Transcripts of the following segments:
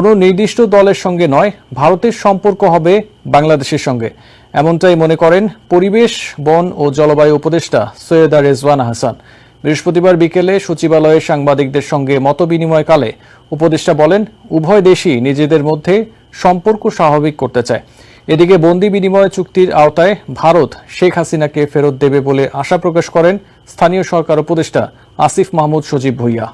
কোনো নির্দিষ্ট দলের সঙ্গে নয়, ভারতের সম্পর্ক হবে বাংলাদেশের সঙ্গে। এমনটাই মনে করেন পরিবেশ, বন ও জলবায়ু উপদেষ্টা সৈয়দা রেজওয়ানা হাসান বৃহস্পতিবার বিকেলে সচিবালয়ে সাংবাদিকদের সঙ্গে মত মতবিনিময়কালে উপদেষ্টা বলেন, উভয় দেশই নিজেদের মধ্যে সম্পর্ক স্বাভাবিক করতে চায়। এদিকে বন্দি বিনিময় চুক্তির আওতায় ভারত শেখ হাসিনাকে ফেরত দেবে বলে আশা প্রকাশ করেন স্থানীয় সরকার উপদেষ্টা আসিফ মাহমুদ সজীব ভুইয়া।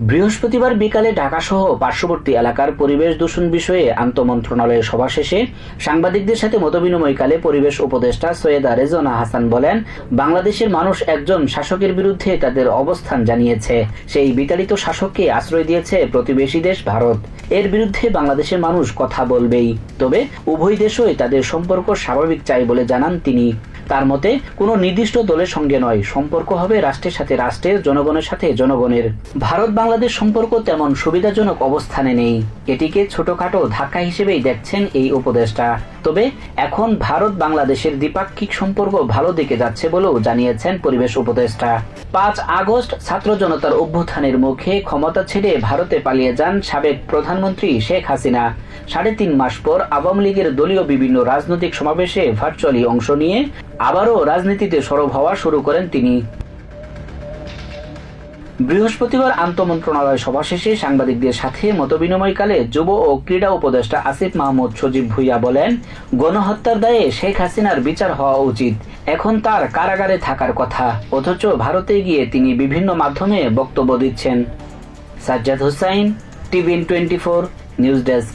বৃহস্পতিবার বিকালে ঢাকাসহ পার্শ্ববর্তী এলাকার পরিবেশ দূষণ বিষয়ে আন্তমন্ত্রণালয়ের সভা শেষে সাংবাদিকদের সাথে মতবিনিময়কালে পরিবেশ উপদেষ্টা সৈয়দা রেজনা হাসান বলেন, বাংলাদেশের মানুষ একজন শাসকের বিরুদ্ধে তাদের অবস্থান জানিয়েছে। সেই বিতাড়িত শাসককে আশ্রয় দিয়েছে প্রতিবেশী দেশ ভারত। এর বিরুদ্ধে বাংলাদেশের মানুষ কথা বলবেই। তবে উভয় দেশই তাদের সম্পর্ক স্বাভাবিক চাই বলে জানান তিনি। তার মতে, কোনো নির্দিষ্ট দলের সঙ্গে নয়, সম্পর্ক হবে রাষ্ট্রের সাথে রাষ্ট্রের, জনগণের সাথে জনগণের। ভারত বাংলাদেশ সম্পর্ক তেমন সুবিধাজনক অবস্থানে নেই। এটিকে ছোটখাটো ধাক্কা হিসেবেই দেখছেন এই উপদেষ্টা। তবে এখন ভারত বাংলাদেশের দ্বিপাক্ষিক সম্পর্ক ভালো দিকে যাচ্ছে বলেও জানিয়েছেন পরিবেশ উপদেষ্টা। পাঁচ আগস্ট ছাত্র জনতার অভ্যুত্থানের মুখে ক্ষমতা ছেড়ে ভারতে পালিয়ে যান সাবেক প্রধানমন্ত্রী শেখ হাসিনা। সাড়ে তিন মাস পর আওয়ামী লীগের দলীয় বিভিন্ন রাজনৈতিক সমাবেশে ভার্চুয়ালি অংশ নিয়ে আবারও রাজনীতিতে সরব হওয়া শুরু করেন তিনি। বৃহস্পতিবার আন্তমন্ত্রণালয় সভা শেষে সাংবাদিকদের সাথে মতবিনিময়কালে যুব ও ক্রীড়া উপদেষ্টা আসিফ মাহমুদ সজীব ভুইয়া বলেন, গণহত্যার দায়ে শেখ হাসিনার বিচার হওয়া উচিত। এখন তার কারাগারে থাকার কথা। অথচ ভারতে গিয়ে তিনি বিভিন্ন মাধ্যমে বক্তব্য দিচ্ছেন। Sajjad Hussain, TVN twenty four, news desk.